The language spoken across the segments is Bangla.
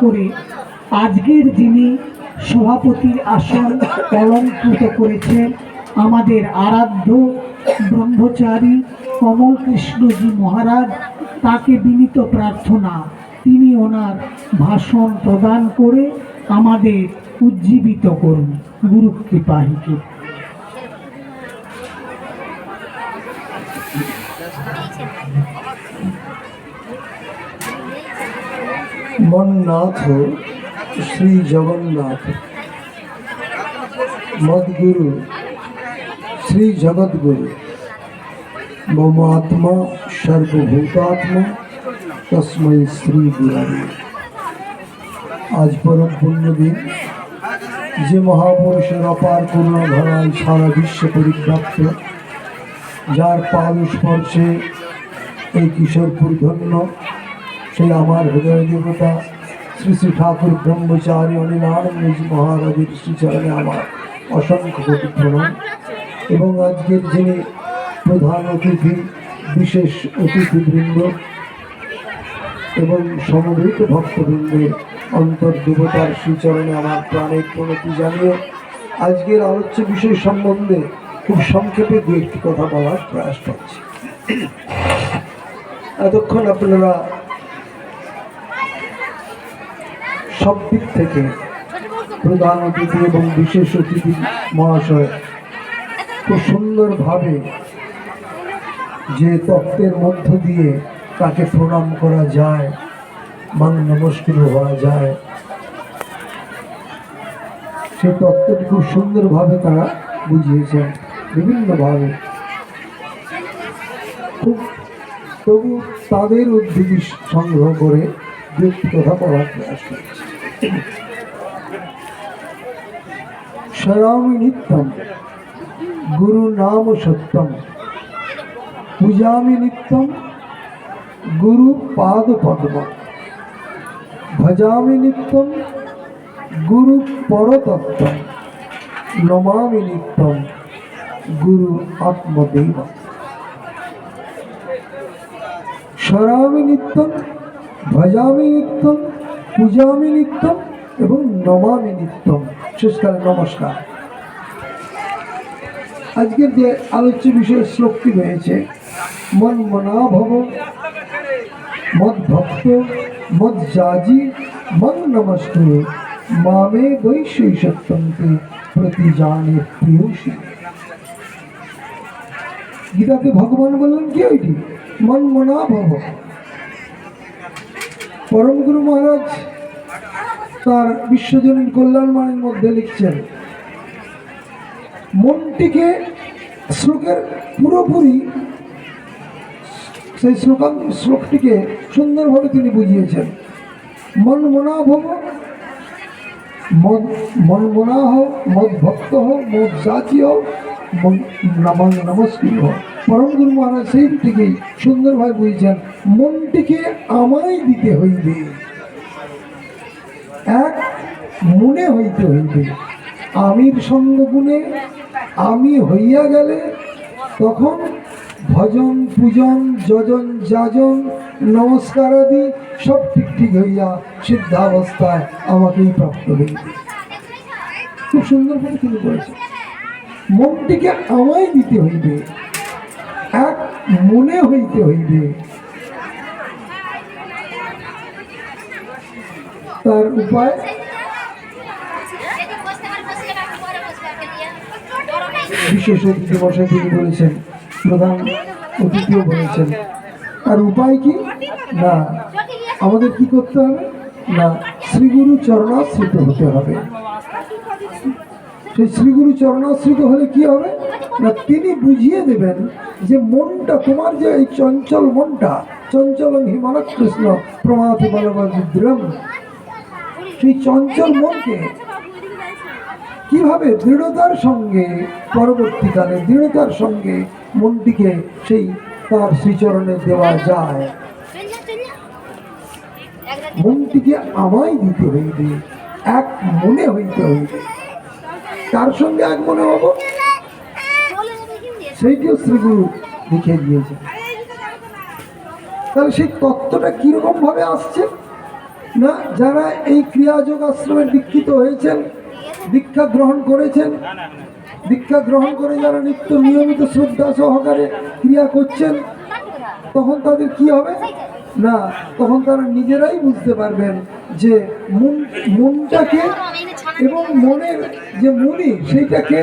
করে আজকের যিনি সভাপতির আসন অলঙ্কৃত করেছেন আমাদের আরাধ্য ব্রহ্মচারী কমল কৃষ্ণজি মহারাজ, তাকে বিনীত প্রার্থনা, তিনি ওনার ভাষণ প্রদান করে আমাদের উজ্জীবিত করুন। গুরু কৃপাহিকে মন্নাথ শ্রী জগন্নাথ মদ্গুরু শ্রী জগদ্গুরু মম আত্মা সর্বভূতাত্মা, তস্মৈ শ্রী গুরারি আজ পরম পুণ্যদিন। যে মহাপুরুষের অপার করুণা ধরায় সারা বিশ্বে পরিব্যাপ্ত যার পাদ স্পর্শে এই কিশোরপুর ধন্য সেই আমার হৃদয় দেবতা, শ্রী শ্রী ঠাকুর ব্রহ্মচারী অনিলানন্দজি মহারাজের শ্রীচরণে আমার অসংখ্য কোটি প্রণাম এবং আজকের যিনি প্রধান অতিথি, বিশেষ অতিথিবৃন্দ এবং সমবেত ভক্তবৃন্দের অন্তর্দেবতার শ্রীচরণে আমার প্রাণের প্রণতি জানিয়ে আজকের আলোচ্য বিষয় সম্বন্ধে খুব সংক্ষেপে দু একটি কথা বলার প্রয়াস করছি। এতক্ষণ আপনারা সব দিক থেকে প্রধান অতিথি এবং বিশেষ অতিথি মহাশয়, খুব সুন্দরভাবে যে তত্ত্বের মধ্য দিয়ে তাকে প্রণাম করা যায় মান নমস্কৃত হওয়া যায়। সেই তত্ত্বটি খুব সুন্দরভাবে তারা বুঝিয়েছেন, বিভিন্নভাবে। খুব তবু তাদের উদ্ভিদ সংগ্রহ করে দু একটি কথা বলার প্রয়াস করছি স্মরামি নিত্যম, গুরু নাম সত্যম। পূজামি নিত্যম, গুরু পাদ পদ্ম ভজামি নিত্যম, গুরু পরতত্ত্ব নমামি নিত্যম, গুরু আত্মদেব। স্মরামি নিত্যম, ভজামি নিত্যম পূজামি নিত্যম এবং নমামি নিত্যম শেষকালে নমস্কার। আজকের যে আলোচ্য বিষয় শ্লোকটি রয়েছে, মন মনা ভব মদ ভক্ত, মদ জাজি, মন নমস্কু মামে বৈশ্বই সত্যন্তে প্রতি জানে প্রিয়সী। গীতাতে ভগবান বললেন, কি ওইটি? মন মনা ভব পরম গুরু মহারাজ তার বিশ্বজনীন কল্যাণমানের মধ্যে লিখছেন, মনটিকে শ্লোকের পুরোপুরি সেই শ্লোকান, শ্লোকটিকে সুন্দরভাবে তিনি বুঝিয়েছেন। মন মনা ভব মন মন হোক মদ ভক্ত হোক মদ সাচি হোক নমস্কৃত হোক পরম গুরু মহারাজ সেইটিকেই সুন্দরভাবে বুঝেছেন মনটিকে আমায় দিতে হইবে। এক, মনে হইতে হইবে। আমির সঙ্গ গুণে আমি হইয়া গেলে তখন ভজন, পূজন, যজন, যাজন নমস্কার আদি সব ঠিক ঠিক হইয়া সিদ্ধাবস্থায় আমাকেই প্রাপ্ত হইবে। খুব সুন্দর করে তিনি বলেছেন, মনটিকে আমায় দিতে হইবে। মনে হইতে হইবে। তার উপায়? বিশেষ বসায় তিনি বলেছেন, প্রধান অতিথিও বলেছেন। আর উপায় কি? না। আমাদের কি করতে হবে? না শ্রীগুরু চরণাশ্রিত হতে হবে। সেই শ্রীগুরু চরণাশ্রিত হলে কি হবে? না, তিনি বুঝিয়ে দেবেন যে মনটা, তোমার যে এই চঞ্চল মনটা, চঞ্চল হিমালয় কৃষ্ণ প্রমাথি বলবাদ্রম সেই চঞ্চল মনকে কীভাবে দৃঢ়তার সঙ্গে পরবর্তীকালে, দৃঢ়তার সঙ্গে মনটিকে সেই তার শ্রীচরণে দেওয়া যায়? মনটিকে আমায় দিতে হইবে, এক মনে হইতে হইবে। তার সঙ্গে এক মনে হব? সেইটিও শ্রীগুরু লিখে দিয়েছে। তাহলে সেই তত্ত্বটা কীরকম ভাবে আসছে? না, যারা এই ক্রিয়াযোগ আশ্রমে দীক্ষিত হয়েছেন, দীক্ষা গ্রহণ করেছেন, দীক্ষা গ্রহণ করে যারা নিত্য নিয়মিত শ্রদ্ধা সহকারে ক্রিয়া করছেন, তখন তাদের কি হবে? না, তখন তারা নিজেরাই বুঝতে পারবেন যে মন মনটাকে এবং মনের যে মনি, সেইটাকে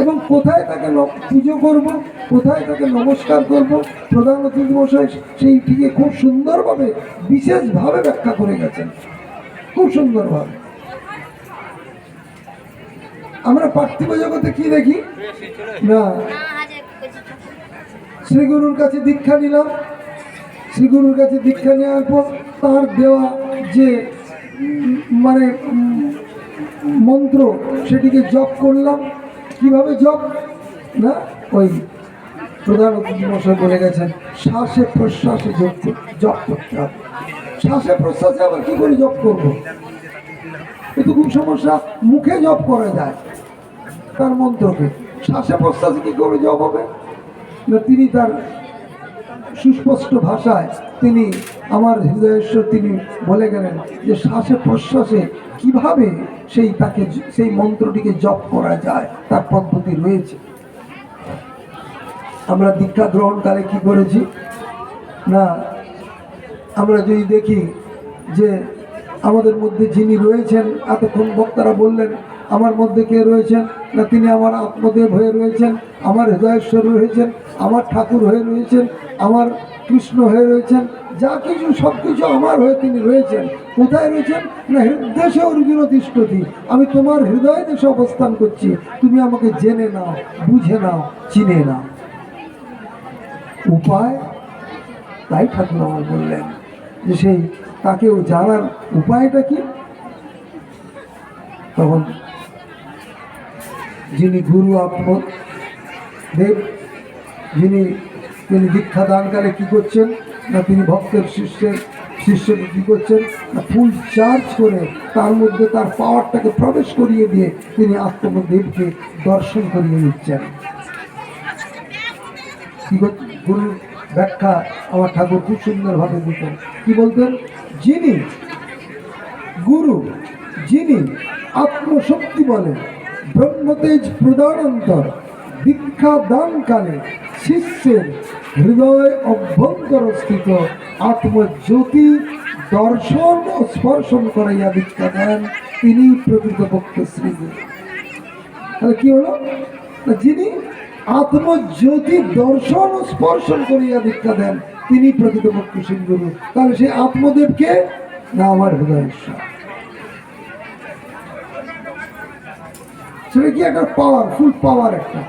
এবং কোথায় তাকে পুজো করব, কোথায় তাকে নমস্কার করব, প্রধান অতিথি মশাই সেইটিকে খুব সুন্দরভাবে, বিশেষভাবে ব্যাখ্যা করে গেছেন। খুব সুন্দরভাবে। আমরা পার্থিব জগতে কি দেখি? না। শ্রীগুরুর কাছে দীক্ষা নিলাম। শ্রীগুরুর কাছে দীক্ষা নেওয়ার পর তার দেওয়া যে মানে মন্ত্র, সেটিকে জপ করলাম। কীভাবে জপ না? ওই প্রধান অতিথি মশাই বলে গেছেন, শ্বাসে প্রশ্বাসে কর- জপ করতে হবে। শ্বাসে প্রশ্বাসে আবার কি করে জপ করব? কিন্তু খুব সমস্যা মুখে জপ করা যায়, তার মন্ত্রকে। শ্বাসে প্রশ্বাসে কি করে জপ হবে? না, তিনি তার সুস্পষ্ট ভাষায় তিনি আমার হৃদয়েশ্বর তিনি বলে গেলেন যে শ্বাসে প্রশ্বাসে কীভাবে সেই তাকে সেই মন্ত্রটিকে জপ করা যায়, তার পদ্ধতি রয়েছে। আমরা দীক্ষা গ্রহণকালে কি করেছি? না, আমরা যদি দেখি যে আমাদের মধ্যে যিনি রয়েছেন, এতক্ষণ বক্তারা বললেন, আমার মধ্যে কে রয়েছেন? না তিনি আমার আত্মদেব হয়ে রয়েছেন, আমার হৃদয়েশ্বর রয়েছেন, আমার ঠাকুর হয়ে রয়েছেন, আমার কৃষ্ণ হয়ে রয়েছেন, যা কিছু সব কিছু আমার হয়ে তিনি রয়েছেন। কোথায় রয়েছেন? না হৃদয় অর্জুন তিষ্ঠতি আমি তোমার হৃদয় দেশে অবস্থান করছি, তুমি আমাকে জেনে নাও, বুঝে নাও, চিনে নাও। উপায়? তাই ঠাকুর আমার বললেন যে সেই তাকেও জানার উপায়টা কি? তখন যিনি গুরু আপন দেব, যিনি, তিনি দীক্ষা দানকালে কি করছেন? না তিনি ভক্তের শিষ্যের, শিষ্যকে কি করছেন? না ফুল চার্জ করে তার মধ্যে তার পাওয়ারটাকে প্রবেশ করিয়ে দিয়ে তিনি আত্মদেবকে দর্শন করিয়ে নিচ্ছেন। কি গুরুর ব্যাখ্যা আমার ঠাকুর খুব সুন্দরভাবে দিতেন। কি বলতেন? যিনি গুরু, যিনি আত্মশক্তি বলে ব্রহ্মতেজ প্রদানন্তর দীক্ষা দানকালে শিষ্যের হৃদয় অভ্যন্তর অভ্যন্তরস্থিত আত্মজ্যোতি, দর্শন ও স্পর্শন করাইয়া দীক্ষা দেন তিনি প্রকৃতপক্ষে শ্রীগুরু। তাহলে কি হলো? যিনি আত্মজ্যোতি, দর্শন ও স্পর্শন করিয়া দীক্ষা দেন, তিনি প্রকৃতপক্ষে সিংগুরু তাহলে সেই আত্মদেবকে না আমার হৃদয়েশ্বর সেটা কি একটা পাওয়ার ফুল পাওয়ার একটা।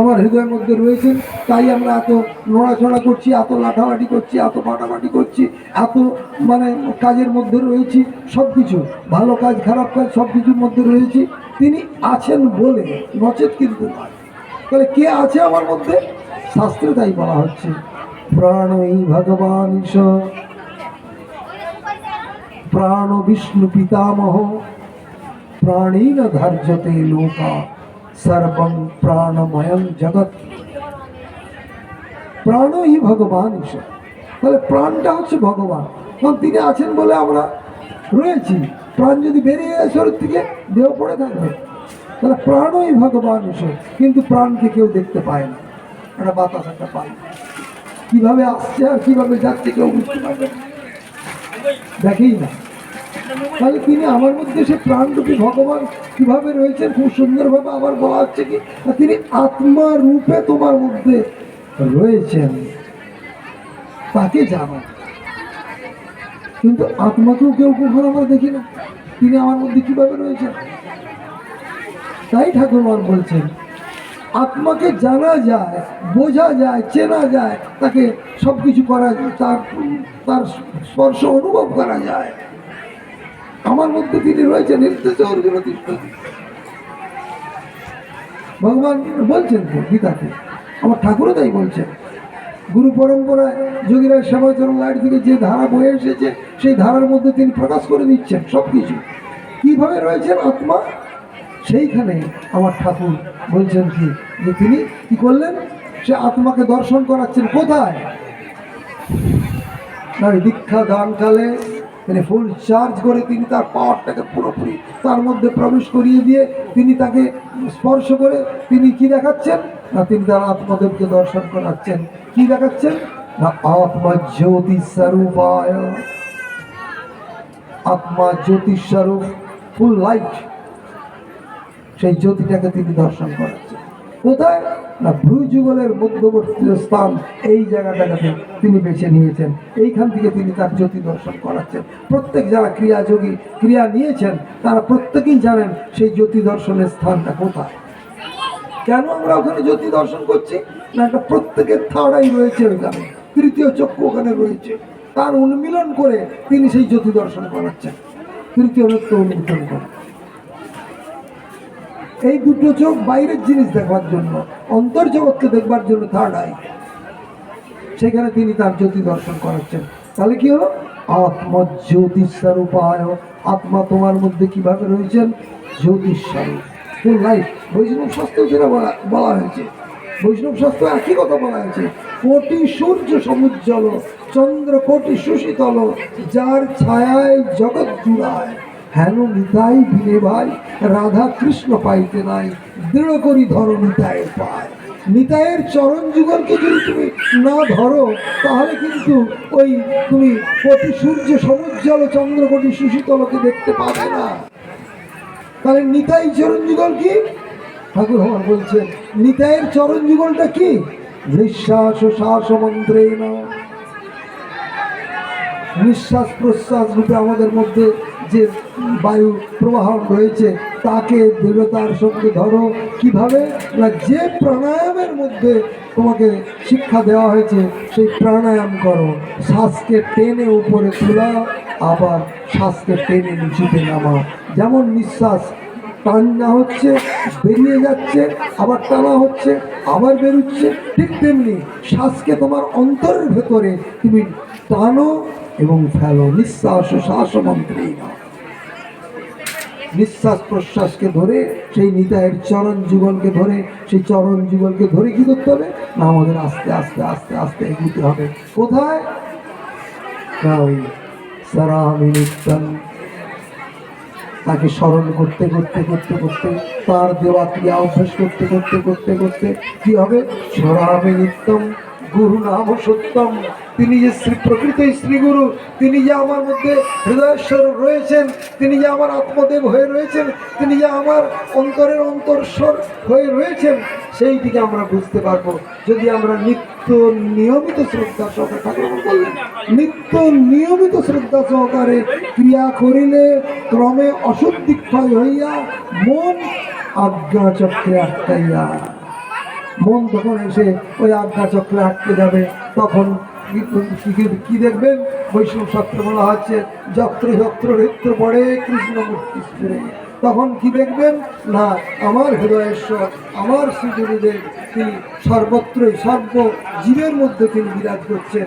আমার হৃদয়ের মধ্যে রয়েছেন তাই আমরা এত নড়াচড়া করছি, এত লাঠালাঠি করছি, এত ফাটাফাটি করছি, এত মানে কাজের মধ্যে রয়েছি সব কিছু ভালো কাজ, খারাপ কাজ সব কিছুর মধ্যে রয়েছি। তিনি আছেন বলে, নচেত কিন্তু নয়। তাহলে কে আছে আমার মধ্যে? শাস্ত্রে তাই বলা হচ্ছে, প্রাণই ভগবান প্রাণ বিষ্ণু পিতামহ প্রাণীন ধার্যতে লোকা সর্বং প্রাণময়ং জগৎ প্রাণই ভগবান ঈশ্বর তাহলে প্রাণটা হচ্ছে ভগবান কারণ তিনি আছেন বলে আমরা রয়েছি। প্রাণ যদি বেরিয়ে যায় শরীর থেকে, দেহ পড়ে থাকবে। তাহলে প্রাণই ভগবান ঈশ্বর কিন্তু প্রাণকে কেউ দেখতে পায় না। একটা বাতাস একটা পায় না। কীভাবে আসছে আর কীভাবে যাচ্ছে কেউ বুঝতে পারবে না। দেখেই না। তাহলে তিনি আমার মধ্যে সে প্রাণরূপী ভগবান কীভাবে রয়েছেন? খুব সুন্দরভাবে আবার বলা হচ্ছে কি তিনি আত্মা রূপে তোমার মধ্যে রয়েছেন। তাকে জানা। কিন্তু আত্মাকেও কেউ কখনো আমরা দেখি না। তিনি আমার মধ্যে কীভাবে রয়েছেন? তাই ঠাকুরমার বলছেন, আত্মাকে জানা যায়, বোঝা যায়, চেনা যায়, তাকে সব কিছু করা যায়, তার তার স্পর্শ অনুভব করা যায়। আমার মধ্যে তিনি রয়েছেন। ভগবান বলছেন তো গীতাতে আমার ঠাকুরও তাই বলছেন। গুরু পরম্পরায় যোগীরাজ শ্যামাচরণ লাইট থেকে যে ধারা বয়ে এসেছে, সেই ধারার মধ্যে তিনি প্রকাশ করে দিচ্ছেন সব কিছু কীভাবে রয়েছেন আত্মা? সেইখানে আমার ঠাকুর বলছেন কি, যে তিনি কি করলেন? সে আত্মাকে দর্শন করাচ্ছেন কোথায়? দীক্ষা দানকালে তিনি ফুল চার্জ করে তিনি তার পাওয়ারটাকে পুরোপুরি তার মধ্যে প্রবেশ করিয়ে দিয়ে তিনি তাকে স্পর্শ করে তিনি কি দেখাচ্ছেন? না, তিনি তার আত্মদেবকে দর্শন করাচ্ছেন। কি দেখাচ্ছেন? না, আত্মা জ্যোতি স্বরূপায় আত্মা জ্যোতি স্বরূপ ফুল লাইট সেই জ্যোতিটাকে তিনি দর্শন করাচ্ছেন। কোথায়? না, ভ্রু যুগলের মধ্যবর্তী স্থান এই জায়গাটাকে তিনি বেছে নিয়েছেন। এইখান থেকে তিনি তার জ্যোতি দর্শন করাচ্ছেন। প্রত্যেক যারা ক্রিয়াযোগী ক্রিয়া নিয়েছেন, তারা প্রত্যেকেই জানেন সেই জ্যোতি দর্শনের স্থানটা কোথায়। কেন আমরা ওখানে জ্যোতি দর্শন করছি? না, একটা প্রত্যেকের থাড়াই রয়েছে ওইখানে। তৃতীয় চক্ষু ওখানে রয়েছে। তার উন্মিলন করে তিনি সেই জ্যোতি দর্শন করাচ্ছেন। তৃতীয় নৃত্য উন্মিলন করে এই দুটো চোখ বাইরের জিনিস দেখবার জন্য, অন্তর্জগৎকে দেখবার জন্য থার্ড আই সেখানে তিনি তার জ্যোতি দর্শন করাচ্ছেন। তাহলে কি হলো? আত্মা জ্যোতিষ স্বরূপায় আত্মা তোমার মধ্যে কীভাবে রয়েছেন? জ্যোতিষ স্বরূপ ফুল লাইফ বৈষ্ণব শাস্ত্র যেটা বলা বলা হয়েছে, বৈষ্ণব শাস্ত্র একই কথা বলা হয়েছে, কোটি সূর্য সমুজ্জ্বল, চন্দ্র কোটি সুশীতল, যার ছায়ায় জগৎ জুড়ায়। হেন নিতাই বিনে ভাই, রাধা কৃষ্ণ পাইতে নাই, দৃঢ় করি ধরো নিতায়ের পায়। নিতায়ের চরণ যুগলকে যদি তুমি না ধরো, তাহলে কিন্তু ওই তুমি কোটি সূর্য সমুজ্জ্বল চন্দ্র কোটি সুশীতলকে দেখতে পাবে না। তাহলে নিতাই চরণ যুগল কি? ঠাকুর আমার বলছেন নিতায়ের চরণ যুগলটা কি? নিঃশ্বাস শ্বাস মন্ত্রে নিঃশ্বাস প্রশ্বাস রূপে আমাদের মধ্যে যে বায়ু প্রবাহ রয়েছে, তাকে দৃঢ়তার সঙ্গে ধরো। কীভাবে? না, যে প্রাণায়ামের মধ্যে তোমাকে শিক্ষা দেওয়া হয়েছে, সেই প্রাণায়াম করো। শ্বাসকে টেনে উপরে তোলা আবার শ্বাসকে টেনে নিচুতে নামা যেমন নিঃশ্বাস টানা হচ্ছে, বেরিয়ে যাচ্ছে, আবার টানা হচ্ছে, আবার বেরোচ্ছে, ঠিক তেমনি শ্বাসকে তোমার অন্তরের ভেতরে তুমি টানো এবং ফেলো, নিঃশ্বাস ও শ্বাস মন্ত্রেই নাও নিঃশ্বাস প্রশ্বাসকে ধরে, সেই নিতায়ের চরণ যুগলকে ধরে, সেই চরণ যুগলকে ধরে কি করতে হবে? না, আমাদের আস্তে আস্তে আস্তে আস্তে এগুতে হবে। কোথায়? সারামি তাকে স্মরণ করতে করতে করতে করতে, তার দেওয়া ক্রিয়া অভ্যাস করতে করতে করতে করতে, কি হবে? স্মরামি নিত্যম গুরু নাম সত্যম। তিনি যে শ্রী প্রকৃত শ্রীগুরু তিনি যে আমার মধ্যে হৃদয়েশ্বর রয়েছেন, তিনি যে আমার আত্মদেব হয়ে রয়েছেন, তিনি যে আমার অন্তরের অন্তরস্বর হয়ে রয়েছেন, সেইটিকে আমরা বুঝতে পারব। যদি আমরা নিত্য নিয়মিত শ্রদ্ধা সহকারে, ঠাকুর নিত্য নিয়মিত শ্রদ্ধা সহকারে ক্রিয়া করিলে ক্রমে অশুদ্ধিক্ষয় হইয়া মন আজ্ঞা চক্রে আটকাইয়া মন তখন এসে ওই আজ্ঞা চক্রে আটকে যাবে, তখন কি- দেখবেন? বৈষ্ণব শাস্ত্র বলা হচ্ছে, যত্র যত্র নৃত্য পড়ে কৃষ্ণ মূর্তি তখন কি দেখবেন? না, আমার হৃদয়েশ্বর আমার শ্রীগুরুদেব, তিনি সর্বত্রই সর্ব জীবের মধ্যে তিনি বিরাজ করছেন।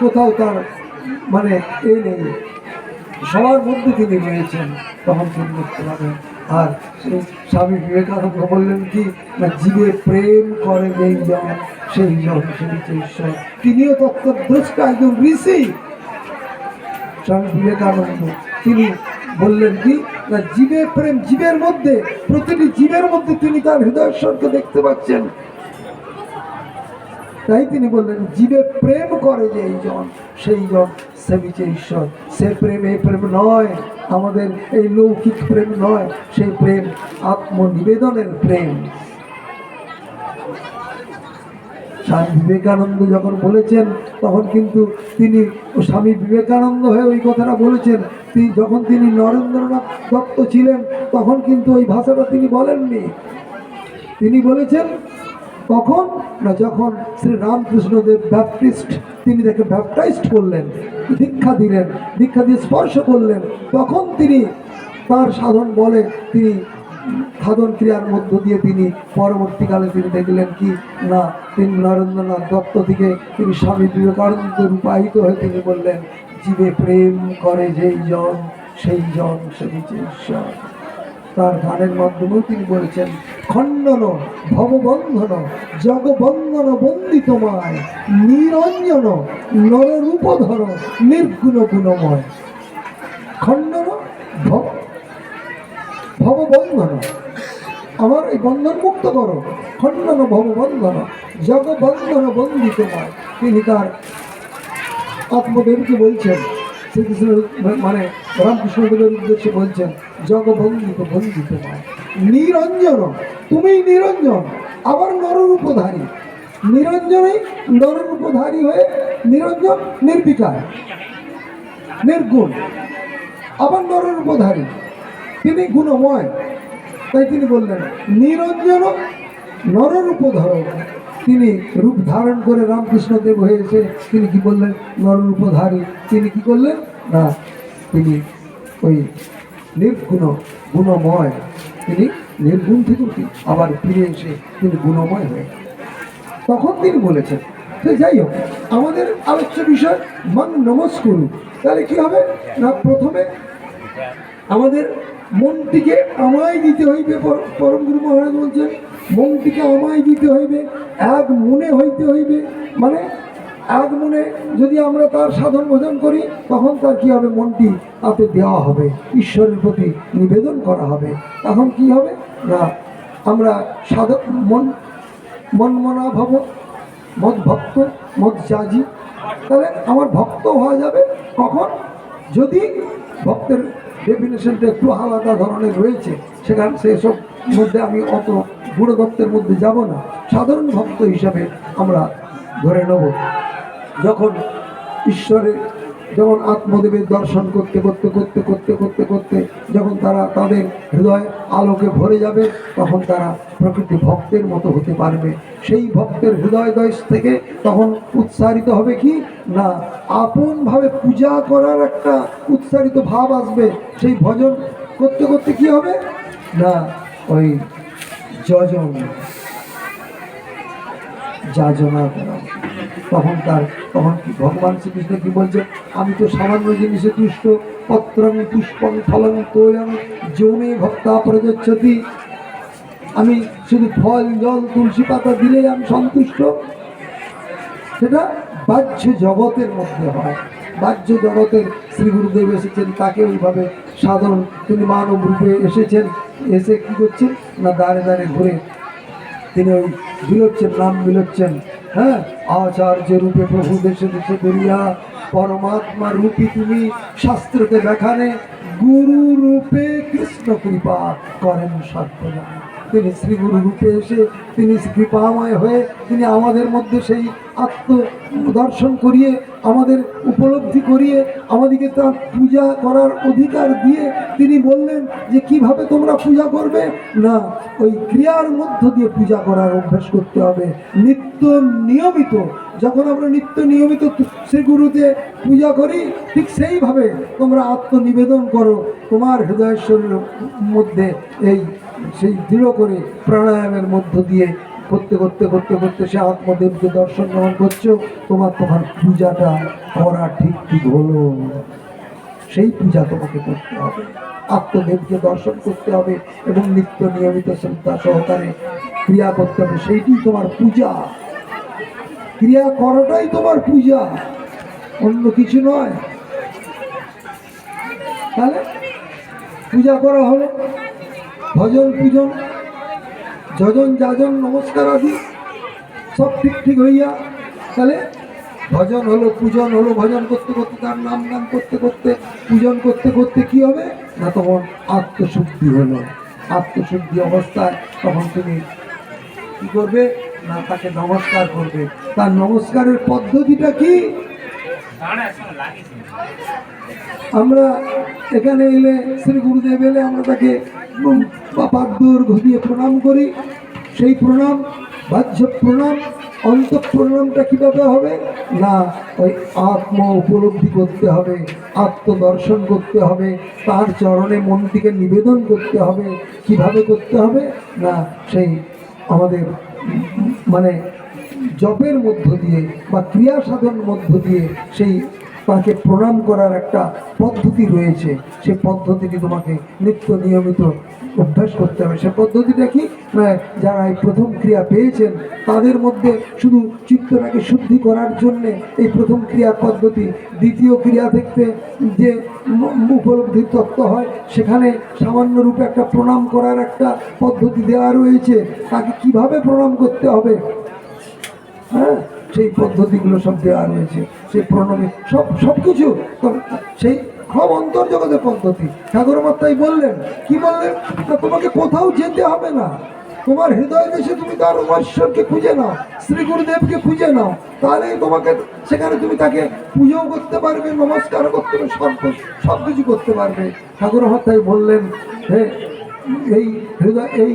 কোথাও তার মানে এ নেই। সবার মধ্যে তিনি রয়েছেন, তখন তিনি দেখতে পাবেন। আর স্বামী বিবেকানন্দ বললেন কি, না জীবে প্রেম করে যেই জন সেই জন সেই ঈশ্বর। তিনিও তত্ত্বদ্রষ্ট একজন ঋষি। স্বামী বিবেকানন্দ, তিনি বললেন কি, না জীবে প্রেম জীবের মধ্যে, প্রতিটি জীবের মধ্যে তিনি তার হৃদয়শ্বরকে দেখতে পাচ্ছেন। তাই তিনি বললেন, জীবে প্রেম করে যে এই জন, সেই জন সে বিচে ঈশ্বর। সে প্রেম এই প্রেম নয়, আমাদের এই লৌকিক প্রেম নয় সেই প্রেম আত্মনিবেদনের প্রেম। স্বামী বিবেকানন্দ যখন বলেছেন, তখন কিন্তু তিনি স্বামী বিবেকানন্দ হয়ে ওই কথাটা বলেছেন। তিনি যখন তিনি নরেন্দ্রনাথ দত্ত ছিলেন, তখন কিন্তু ওই ভাষাটা তিনি বলেননি। তিনি বলেছেন কখন? না যখন শ্রী রামকৃষ্ণদেব ব্যাপটিস্ট তিনি তাকে ব্যাপটাইজড করলেন, দীক্ষা দিলেন, দীক্ষা দিয়ে স্পর্শ করলেন, তখন তিনি তার সাধন বলে তিনি সাধন ক্রিয়ার মধ্য দিয়ে তিনি পরবর্তীকালে তিনি দেখলেন কি? না, তিনি নরেন্দ্রনাথ দত্ত থেকে তিনি স্বামী বিবেকানন্দ রূপায়িত হয়ে তিনি বললেন জীবে প্রেম করে যেই জন, সেই জন সে নিচে ঈশ্বর। তার গানের মাধ্যমেও তিনি বলেছেন খণ্ডন ভববন্ধন, জগবন্ধন বন্দিতমায় নিরঞ্জন, নররূপধর, নির্গুণ গুণময়। খণ্ডন ভব, ভববন্ধন, আমার এই বন্ধন মুক্ত করো। খণ্ডন ভববন্ধন, জগবন্ধন বন্দিতমায় তিনি তার আত্মদেবকে বলছেন শ্রীকৃষ্ণ মানে রামকৃষ্ণদেবের উদ্দেশ্যে বলছেন নিরঞ্জন তুমি নিরঞ্জন, আবার নররূপধারী। নিরঞ্জনেই নররূপধারী হয়ে নিরঞ্জন, নির্বিকার, নির্গুণ, আবার নররূপধারী। তিনি গুণময়। তাই তিনি বললেন, নিরঞ্জন নররূপধর তিনি রূপ ধারণ করে রামকৃষ্ণদেব হয়ে এসে তিনি কি বললেন নররূপধারী। তিনি কি করলেন? না, তিনি ওই নির্গুণ, গুণময়। তিনি নির্গুণ থেকে কি আবার ফিরে এসে তিনি গুণময় হয়ে তখন তিনি বলেছেন, তো যাই হোক, আমাদের আলোচ্য বিষয় মান নমস্কুরু। তাহলে কি হবে? না, প্রথমে আমাদের মনটিকে আমায় দিতে হইবে পর- পরম গুরু মহারাজ বলছেন, মনটিকে আমায় দিতে হইবে, এক মনে হইতে হইবে। মানে এক মনে যদি আমরা তার সাধন ভোজন করি, তখন তার কি হবে? মনটি তাতে দেওয়া হবে, ঈশ্বরের প্রতি নিবেদন করা হবে। তখন কি হবে? না, আমরা সাধক, মন মন মনা ভব মদ ভক্ত মদ জাজি তাহলে আমার ভক্ত হওয়া যাবে কখন? যদি ভক্তের ডেফিনেশনটা একটু আলাদা ধরনের রয়েছে। সেখানে সেসব মধ্যে আমি অত গুণদত্তের মধ্যে যাব না। সাধারণ ভক্ত হিসাবে আমরা ধরে নেব। যখন ঈশ্বরের যেমন আত্মদেবের দর্শন করতে করতে করতে করতে করতে করতে যখন তারা তাদের হৃদয় আলোকে ভরে যাবে, তখন তারা প্রকৃতি ভক্তের মতো হতে পারবে। সেই ভক্তের হৃদয় দশ থেকে তখন উৎসারিত হবে কি? না, আপনভাবে পূজা করার একটা উৎসারিত ভাব আসবে। সেই ভজন করতে করতে কি হবে? না, ওই যজন, যাজনা করা তখন তার তখন কি ভগবান শ্রীকৃষ্ণ কি বলছে? আমি তো সামান্য জিনিসে তুষ্ট পত্রং পুষ্পং ফলং তোয়ং, যৌনে ভক্তা প্রযচ্ছতি আমি শুধু ফল, জল, তুলসী পাতা দিলেই আমি সন্তুষ্ট। সেটা বাহ্য জগতের মধ্যে হয়। বাহ্য জগতের শ্রী গুরুদেব এসেছেন, তাকে ওইভাবে সাধারণ তিনি মানব রূপে এসেছেন। এসে কি করছেন? না, দাঁড়ে দাঁড়ে ঘুরে তিনি ওই বিলোচ্ছেন, নাম বিলোচ্ছেন। হ্যাঁ? আচার্য রূপে প্রভু দেশে দেশে করিয়া পরমাত্মা রূপী তুমি শাস্ত্রতে দেখানে গুরু রূপে কৃষ্ণ কৃপা করেন সর্বদা। তিনি শ্রী গুরু রূপে এসে তিনি কৃপাময় হয়ে তিনি আমাদের মধ্যে সেই আত্ম দর্শন করিয়ে, আমাদের উপলব্ধি করিয়ে আমাদেরকে তার পূজা করার অধিকার দিয়ে তিনি বললেন যে, কীভাবে তোমরা পূজা করবে? না, ওই ক্রিয়ার মধ্য দিয়ে পূজা করার অভ্যাস করতে হবে। নিত্য নিয়মিত, যখন আমরা নিত্য নিয়মিত শ্রী গুরুতে পূজা করি, ঠিক সেইভাবে তোমরা আত্মনিবেদন করো। তোমার হৃদয়েশ্বরের মধ্যে এই সেই দৃঢ় করে প্রাণায়ামের মধ্য দিয়ে করতে করতে করতে করতে সে আত্মদেবকে দর্শন গ্রহণ করছ। তোমার তোমার পূজাটা করা ঠিক ঠিক হলো। সেই পূজা তোমাকে করতে হবে। আত্মদেবকে দর্শন করতে হবে এবং নিত্য নিয়মিত শ্রদ্ধা সহকারে ক্রিয়া করতে হবে। সেইটি তোমার পূজা। ক্রিয়া করাটাই তোমার পূজা। অন্য কিছু নয়। তাহলে পূজা করা হলো। ভজন পূজন, যজন যাজন নমস্কার আদি সব ঠিক ঠিক হইয়া, তাহলে ভজন হলো পূজন হলো, ভজন করতে করতে তার নাম নাম করতে করতে, পূজন করতে করতে কি হবে? না তখন আত্মশুদ্ধি হলো। আত্মশুদ্ধি অবস্থায় তখন তুমি কি করবে? না, তাকে নমস্কার করবে। তার নমস্কারের পদ্ধতিটা কি? আমরা এখানে এলে শ্রী গুরুদেব এলে আমরা তাকে পাপাদ্দুর ঘটিয়ে প্রণাম করি। সেই প্রণাম, বাহ্য প্রণাম অন্ত প্রণামটা কীভাবে হবে? না, ওই আত্ম উপলব্ধি করতে হবে, আত্মদর্শন করতে হবে, তার চরণে মনটিকে নিবেদন করতে হবে। কীভাবে করতে হবে? না, সেই আমাদের মানে জপের মধ্য দিয়ে বা ক্রিয়া সাধন মধ্য দিয়ে সেই তাকে প্রণাম করার একটা পদ্ধতি রয়েছে। সেই পদ্ধতিটি তোমাকে নিত্য নিয়মিত অভ্যাস করতে হবে। সে পদ্ধতিটা কি? যারা এই প্রথম ক্রিয়া পেয়েছেন, তাদের মধ্যে শুধু চিত্তটাকে শুদ্ধি করার জন্যে এই প্রথম ক্রিয়া পদ্ধতি, দ্বিতীয় ক্রিয়া থেকে যে উপলব্ধির তত্ত্ব হয়, সেখানে সামান্য রূপে একটা প্রণাম করার একটা পদ্ধতি দেওয়া রয়েছে। তাকে কীভাবে প্রণাম করতে হবে? হ্যাঁ? সেই পদ্ধতিগুলো সব দেওয়া রয়েছে, সেই প্রণামী সব সব কিছু। সেই সব অন্তর্জগতের পদ্ধতি। ঠাকুর মাত্রাই বললেন, কি বললেন? না, তোমাকে কোথাও যেতে হবে না। তোমার হৃদয় দেশে তুমি তার ঈশ্বরকে খুঁজে নাও, শ্রী গুরুদেবকে খুঁজে নাও। তাহলেই তোমাকে সেখানে তুমি তাকে পুজোও করতে পারবে, নমস্কার করতে পারবে, সব সব কিছু করতে পারবে। ঠাকুর মাত্রাই বললেন, হে, এই হৃদয়, এই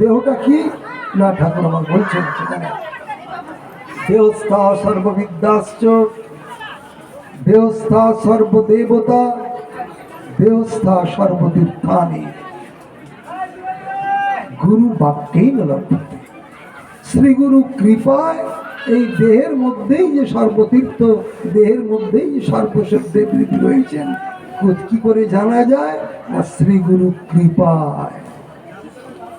দেহটা কি? না, ঠাকুর আমার বলছেন সেখানে দেহস্থা সর্ববিদ্যাশ্চ, দেহস্থা সর্বদেবতা, দেহস্থা সর্বতীর্থানি। গুরু বাক্যেই লভ্যতে শ্রীগুরু কৃপায় এই দেহের মধ্যেই যে সর্বতীর্থ, দেহের মধ্যেই যে সর্বস্ব দেবৃতি রয়েছেন কো- করে জানা যায়? না শ্রীগুরু কৃপায়।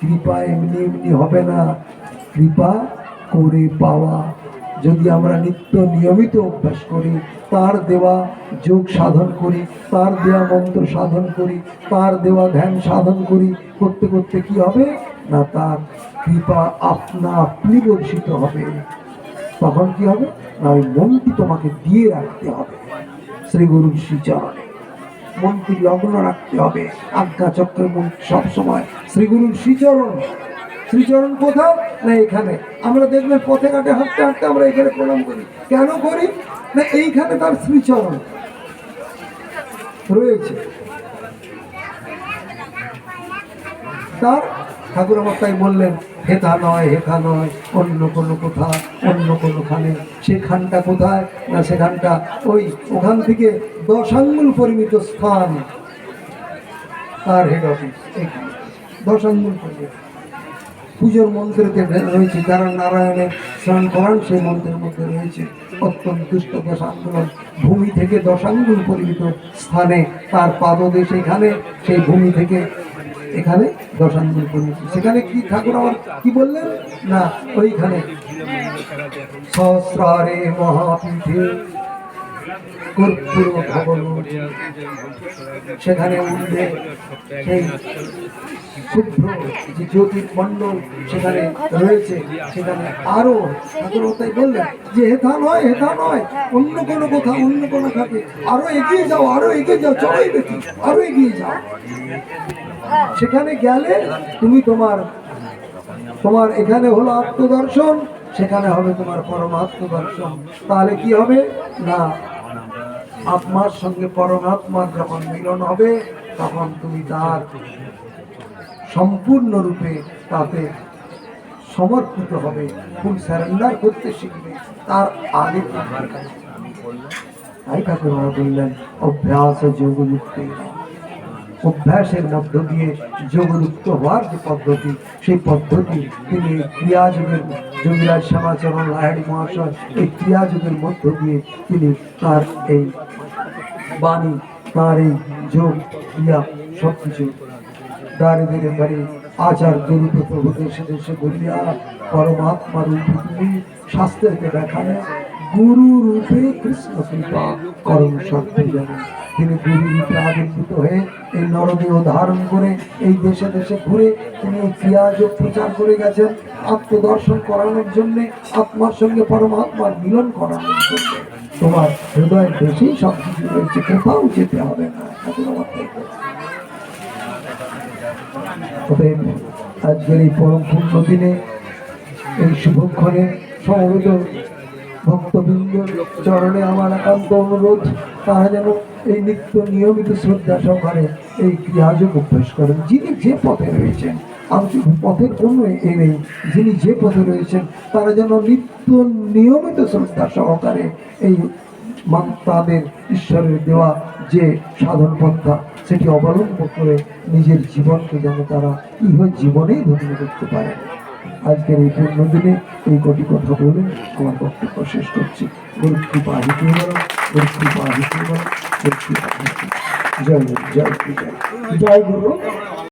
কৃপা এমনি এমনি হবে না। কৃপা করে পাওয়া যদি আমরা নিত্য নিয়মিত অভ্যাস করি, তার দেওয়া যোগ সাধন করি, তার দেওয়া মন্ত্র সাধন করি, তার দেওয়া ধ্যান সাধন করি, করতে করতে কি হবে? না, তার কৃপা আপনা আপনি বর্ষিত হবে। তখন কি হবে? না, ওই মনটি তোমাকে দিয়ে রাখতে হবে। শ্রী গুরুর শ্রীচরণে। মনটি লগ্ন রাখতে হবে। আজ্ঞা চক্রের মন সবসময় শ্রীগুরুর শ্রীচরণ। শ্রীচরণ কোথাও না এখানে। আমরা দেখবেন পথে ঘাটে হাঁটতে হাঁটতে আমরা এখানে প্রণাম করি। কেন করি? না এইখানে তার শ্রীচরণ রয়েছে। তার ঠাকুর আমার তাই বললেন, হেথা নয় হেথা নয়, অন্য কোনো কোথা, অন্য কোনোখানে। সেখানটা কোথায়? না সেখানটা ওই ওখান থেকে দশ আঙ্গুল পরিমিত স্থান। তার হেড অফিস এখানে। দশ আঙ্গুল পরিমিত। পুজোর মন্ত্রেতে রয়েছে যারা নারায়ণের স্নান করান সেই মন্ত্রের মধ্যে রয়েছে অত্যন্ত দুষ্ট দশাঙ্গুল ভূমি থেকে দশাঙ্গুল পরিমিত স্থানে তার পাদদেশ এখানে সেই ভূমি থেকে এখানে দশাঙ্গুল পরিমিত। সেখানে কি ঠাকুর আমার কি বললেন? না ওইখানে। সহস্রারে মহাপীঠে সেখানে যে জ্যোতির্মণ্ডল সেখানে রয়েছে, সেখানে আরও ঠাকুর তাই বললেন যে হেথা নয় হেথা নয়, অন্য কোনো কথা, অন্য কোনো খাতে, আরও এগিয়ে যাও, আরও এগিয়ে যাও চলোই বেশি আরও এগিয়ে যাও। সেখানে গেলে তুমি তোমার তোমার এখানে হলো আত্মদর্শন, সেখানে হবে তোমার পরমাত্ম দর্শন তাহলে কি হবে? না আত্মার সঙ্গে পরমাত্মার যখন মিলন হবে, তখন তুমি তার সম্পূর্ণরূপে তাতে সমর্পিত হবে। ফুল স্যারেন্ডার করতে শিখবে। তার আগে। তাই ঠাকুর বললেন, অভ্যাস যোগযুক্ত। অভ্যাসের মধ্য দিয়ে যোগযুক্ত হওয়ার যে পদ্ধতি, সেই পদ্ধতি তিনি ক্রিয়াযোগের যোগীরাজ শ্যামাচরণ লাহারি মহাশয়, এই ক্রিয়াযোগের মধ্য দিয়ে তিনি তার এই বাণী তার যোগ, ক্রিয়া সব কিছু দাঁড়ে ধীরে ধরে আচার গরুপ প্রভু দেশে দেশে বলিয়া, পরমাত্মা রূপে তুমি শাস্ত্রকে গুরু রূপে কৃষ্ণ কৃপা করম সত্যজন তিনি গুরু রূপে আবির্ভূত হয়ে এই নরদেহ ধারণ করে এই দেশে দেশে ঘুরে তিনি এই ক্রিয়াযোগ প্রচার করে গেছেন আত্মদর্শন করানোর জন্য, আত্মার সঙ্গে পরমাত্মার মিলন করানোর জন্য। তোমার হৃদয়ের দেশেই সব কিছু রয়েছে কোথাও যেতে হবে না। অতএব আজকের এই পরম পূর্ণ দিনে এই শুভক্ষণে সমবেত ভক্তবৃন্দ চরণে আমার একান্ত অনুরোধ, তারা যেন এই নিত্য নিয়মিত শ্রদ্ধা সহকারে এই ক্রিয়াযোগ অভ্যাস করেন যিনি যে পথে রয়েছেন শুধু পথের কোনো এ নেই। যিনি যে পথে রয়েছেন তারা যেন নিত্য নিয়মিত শ্রদ্ধা সহকারে এই তাদের ঈশ্বরের দেওয়া যে সাধন পন্থা সেটি অবলম্বন করে নিজের জীবনকে যেন তারা ইহ জীবনেই ধন্য করতে পারে। আজকের এই পূর্ণ দিনে এই কটি কথা বলে আমার বক্তব্য শেষ করছি। গুরু কৃপা হিতে ওর কৃপা বলো গুরু, জয় গুরু, জয়। জয় গুরু।